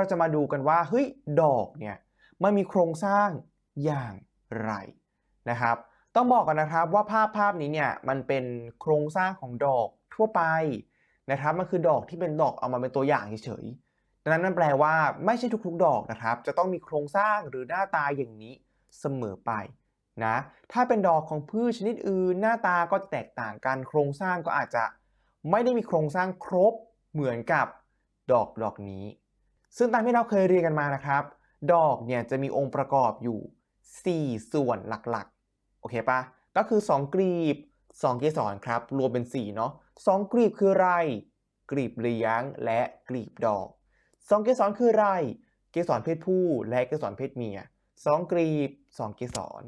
เราจะมาดูกันว่าเฮ้ยดอกเนี่ยมันมีโครงสร้างอย่างไรนะครับ ต้องบอกกันนะครับว่าภาพภาพนี้เนี่ยมันเป็นโครงสร้างของดอกทั่วไปนะครับมันคือดอกที่เป็นดอกเอามาเป็นตัวอย่างเฉยๆดังนั้นนั่นแปลว่าไม่ใช่ทุกๆ ดอกนะครับ จะต้องมีโครงสร้างหรือหน้าตาอย่างนี้เสมอไปนะถ้าเป็นดอกของพืชชนิดอื่นหน้าตาก็แตกต่างกันโครงสร้างก็อาจจะไม่ได้มีโครงสร้างครบเหมือนกับดอกดอกนี้ ซึ่งตามที่เราเคยเรียนกันมานะครับ ดอกเนี่ยจะมีองค์ประกอบอยู่ 4 ส่วนหลักๆ โอเคปะก็คือ 2กลีบ 2 เกสรครับ รวมเป็น 4 เนาะ2กลีบคืออะไรกลีบเลี้ยงและกลีบดอก 2 เกสรคืออะไร เกสรเพศผู้และเกสรเพศเมีย 2กลีบ 2 เกสร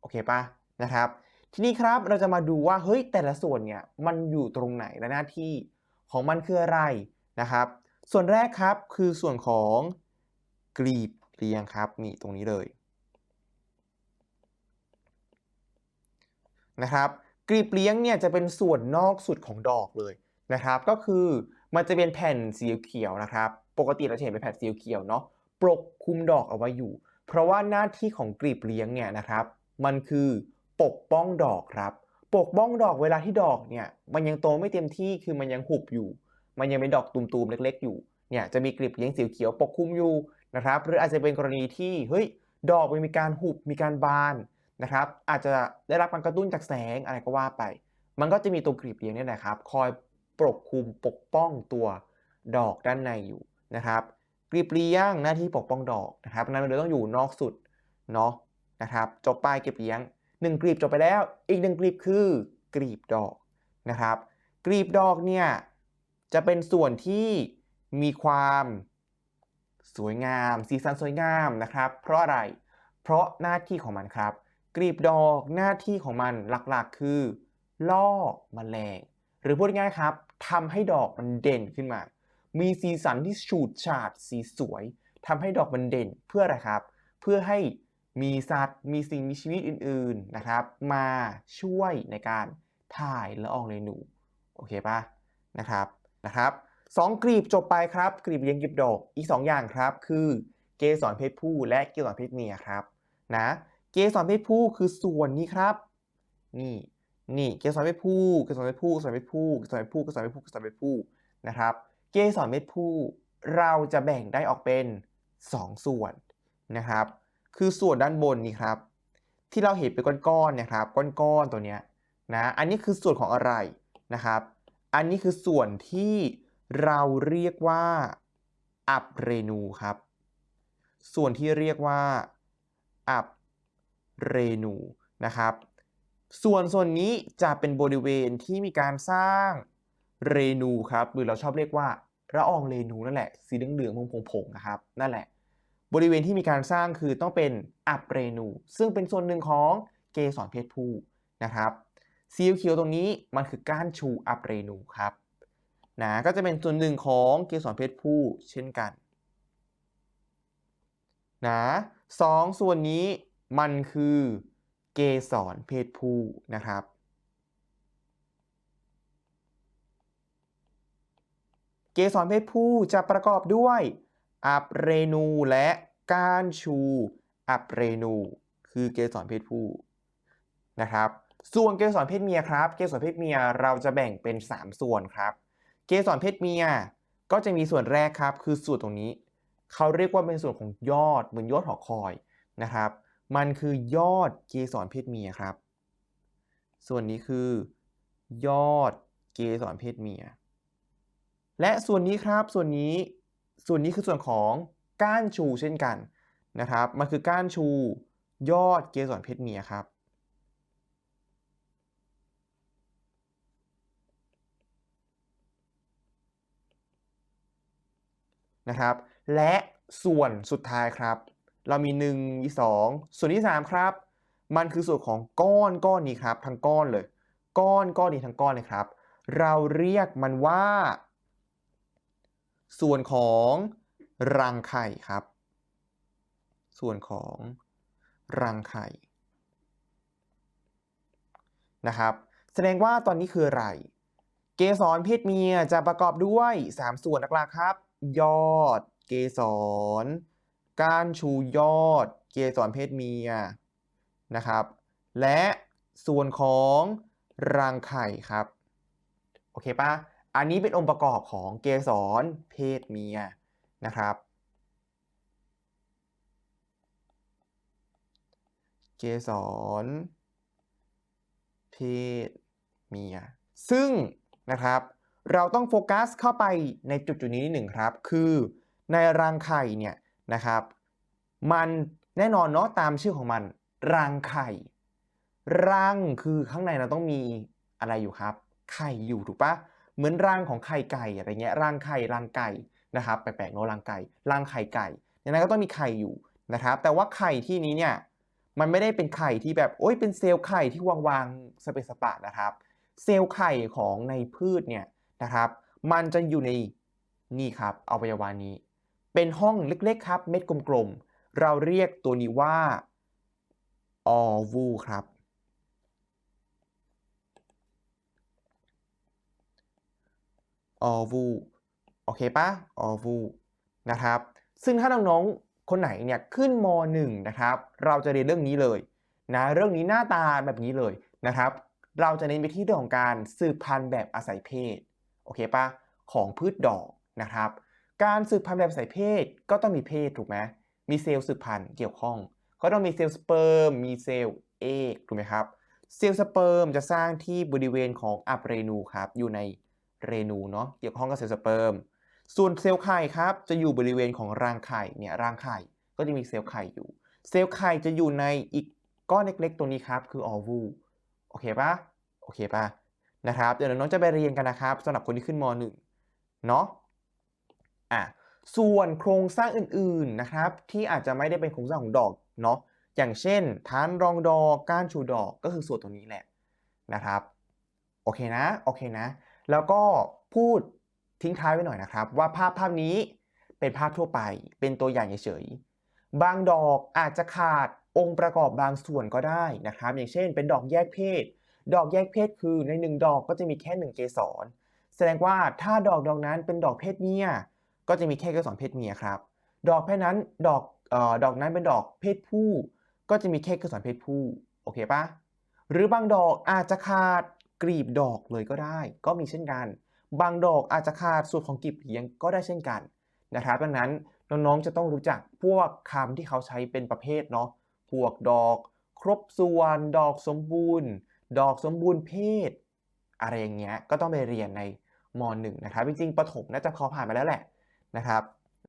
โอเคปะนะครับ ทีนี้ครับเราจะมาดูว่า เฮ้ย แต่ละส่วนเนี่ย มันอยู่ตรงไหนและหน้าที่ของมันคืออะไรนะครับ ส่วนแรกครับคือส่วนของกลีบเรียงครับนี่ตรงนี้เลยนะครับกลีบเลี้ยงเนี่ยจะเป็นส่วนนอกสุดของดอกเลยนะครับ ก็คือมันจะเป็นแผ่นสีเขียวนะครับ ปกติเราจะเห็นเป็นแผ่นสีเขียวเนาะปกคลุมดอกเอาไว้อยู่ เพราะว่าหน้าที่ของกลีบเลี้ยงเนี่ยนะครับ มันคือปกป้องดอกครับ ปกป้องดอกเวลาที่ดอกเนี่ยมันยังโตไม่เต็มที่คือมันยังหุบอยู่ มันยังเป็นดอกตุ่มๆเล็ก ๆ อยู่เนี่ยจะมีกลีบเลี้ยงสีเขียวปกคลุมอยู่นะครับหรืออาจจะเป็นกรณีที่เฮ้ยดอกมันมีการหุบมีการบานนะครับอาจจะได้รับการกระตุ้นจากแสงอะไรก็ว่าไป มันก็จะมีตัวกลีบเลี้ยงเนี่ยนะครับ คอยปกคลุมปกป้องตัวดอกด้านในอยู่นะครับกลีบเลี้ยงหน้าที่ปกป้องดอกนะครับนั้นมันเลยต้องอยู่นอกสุดเนาะนะครับจบไปกลีบเลี้ยงหนึ่งกลีบจบไปแล้ว อีกหนึ่งกลีบคือกลีบดอกนะครับกลีบดอกเนี่ย จะเป็นส่วนที่มีความสวยงาม สีสันสวยงามนะครับ เพราะอะไร เพราะหน้าที่ของมันครับ กลีบดอกหน้าที่ของมันหลักๆ คือ ล่อมแมลง หรือพูดง่ายๆครับทำให้ดอกมันเด่นขึ้นมา มีสีสันที่ฉูดฉาดสีสวยทำให้ดอกมันเด่นเพื่ออะไรครับ เพื่อให้มีสัตว์ มีสิ่งมีชีวิตอื่นๆนะครับ มาช่วยในการถ่ายละอองเรนูโอเคปะนะครับ นะครับสองกลีบจบไปครับกลีบเลี้ยงกลีบดอกอีก 2 อย่างครับ คือเกสรเพศผู้และเกสรเพศเมียครับนะเกสรเพศผู้คือส่วนนี้ครับ นี่นี่เกสรเพศผู้เกสรเพศผู้เกสรเพศผู้เกสรเพศผู้เกสรเพศผู้เกสรเพศผู้นะครับ เกสรเพศผู้เราจะแบ่งได้ออกเป็น 2 ส่วนนะครับ คือส่วนด้านบนนี้ครับ ที่เราเห็นเป็นก้อนๆนะครับก้อนๆตัวเนี้ยนะอันนี้คือส่วนของอะไรนะครับ อันนี้คือส่วนที่เราเรียกว่าอับเรนูครับ ส่วนที่เรียกว่าอับเรนูนะครับ ส่วนส่วนนี้จะเป็นบริเวณที่มีการสร้างเรนูครับ หรือเราชอบเรียกว่าละอองเรนูนั่นแหละ สีเหลืองๆผงๆนะครับ นั่นแหละ บริเวณที่มีการสร้างคือต้องเป็นอับเรนู ซึ่งเป็นส่วนหนึ่งของเกสรเพศผู้นะครับ สีเขียวตรงนี้มันคือก้านชูอับเรนูครับนะก็จะเป็นส่วนหนึ่งของเกสรเพศผู้เช่นกันนะสองส่วนนี้มันคือเกสรเพศผู้นะครับ เกสรเพศผู้จะประกอบด้วยอับเรนูและก้านชูอับเรนู คือเกสรเพศผู้นะครับ ส่วนเกสรเพศเมียครับ เกสรเพศเมียเราจะแบ่งเป็น 3 ส่วนครับ เกสรเพศเมียก็จะมีส่วนแรกครับ คือส่วนตรงนี้ เขาเรียกว่าเป็นส่วนของยอดเหมือนยอดหอคอยนะครับ มันคือยอดเกสรเพศเมียครับ ส่วนนี้คือยอดเกสรเพศเมีย และส่วนนี้ครับ ส่วนนี้ ส่วนนี้คือส่วนของก้านชูเช่นกันนะครับ มันคือก้านชูยอดเกสรเพศเมียครับ นะครับ และส่วนสุดท้ายครับ เรามี1มี2ส่วนที่ 3 ครับ มันคือส่วนของก้อนก้อนนี้ครับทั้งก้อนเลย ก้อนก้อนนี้ทั้งก้อนเลยครับ เราเรียกมันว่า ส่วนของรังไข่ครับ ส่วนของรังไข่นะครับ แสดงว่าตอนนี้คืออะไร เกสรเพศเมียจะประกอบด้วย 3 ส่วนหลักๆครับ ยอดเกสรก้านชูยอดเกสรเพศเมียนะครับ และส่วนของรังไข่ครับ โอเคปะอันนี้เป็นองค์ประกอบของเกสรเพศเมียนะครับ เกสรเพศเมีย ซึ่งนะครับ เราต้องโฟกัสเข้าไปในจุดจุดนี้นิดหนึ่งครับ คือในรังไข่เนี่ยนะครับ มันแน่นอนเนาะตามชื่อของมัน รังไข่ รังคือข้างในเราต้องมีอะไรอยู่ครับ ไข่อยู่ถูกปะเหมือนรังของไข่ไก่อะไรเงี้ยรังไข่รังไก่นะครับแปลกๆเนาะรังไก่รังไข่ไก่ในนั้นก็ต้องมีไข่อยู่นะครับ แต่ว่าไข่ที่นี้เนี่ยมันไม่ได้เป็นไข่ที่แบบโอ้ยเป็นเซลล์ไข่ที่วางวางๆสเปซสปะนะครับ เซลล์ไข่ของในพืชเนี่ย นะครับ มันจะอยู่ในนี่ครับอวัยวะนี้ เป็นห้องเล็กๆครับ เม็ดกลมๆ เราเรียกตัวนี้ว่าออวูครับ ออวู โอเคปะออวูนะครับ ซึ่งถ้าน้องๆ คนไหนเนี่ยขึ้นม .1 นะครับ เราจะเรียนเรื่องนี้เลยนะเรื่องนี้หน้าตาแบบนี้เลยนะครับ เราจะเน้นไปที่เรื่องของการสืบพันธุ์แบบอาศัยเพศ โอเคปะของพืชดอกนะครับ การสืบพันธุ์แบบอายเพศก็ต้องมีเพศถูกไหมมีเซลล์สืบพันธุ์เกี่ยวข้อง ก็ต้องมีเซลล์สเปิร์มมีเซลล์เอกถูกไหมครับเซลล์สเปิร์มจะสร้างที่บริเวณของอับเรนูครับอยู่ในเรนูเนาะเกี่ยวข้องกับเซลล์สเปิร์มส่วนเซลล์ไข่ครับจะอยู่บริเวณของรังไข่เนี่ยรังไข่ก็จะมีเซลล์ไข่อยู่ เซลล์ไข่จะอยู่ในอีกก้อนเล็กๆตัวนี้ครับคือออวูโอเคปะโอเคปะ นะครับ เดี๋ยวน้องๆจะไปเรียนกันนะครับสำหรับคนที่ขึ้นม .1 เนาะอะส่วนโครงสร้างอื่นๆนะครับที่อาจจะไม่ได้เป็นโครงสร้างของดอกเนาะอย่างเช่นฐานรองดอกก้านชูดอกก็คือส่วนตรงนี้แหละนะครับโอเคนะโอเคนะ แล้วก็พูดทิ้งท้ายไว้หน่อยนะครับ ว่าภาพภาพนี้เป็นภาพทั่วไป เป็นตัวอย่างเฉยๆบางดอกอาจจะขาดองค์ประกอบบางส่วนก็ได้นะครับ อย่างเช่น เป็นดอกแยกเพศ ดอกแยกเพศคือในหนึ่งดอกก็จะมีแค่หนึ่งเกสร แสดงว่าถ้าดอกดอกนั้นเป็นดอกเพศเมีย ก็จะมีแค่เกสรเพศเมียครับ ดอกเพศนั้นดอกออดอกนั้นเป็นดอกเพศผู้ ก็จะมีแค่เกสรเพศผู้โอเคปะหรือบางดอกอาจจะขาดกลีบดอกเลยก็ได้ ก็มีเช่นกัน บางดอกอาจจะขาดส่วนของกลีบเลี้ยงก็ได้เช่นกันนะครับดังนั้นน้องๆจะต้องรู้จักพวกคำที่เขาใช้เป็นประเภทเนาะพวกดอก ครบส่วน ดอกสมบูรณ์ ดอกสมบูรณ์เพศ อะไรอย่างเงี้ยก็ต้องไปเรียนในม .1 นะครับ จริงๆประถมน่าจะพอผ่านมาแล้วแหละนะครับ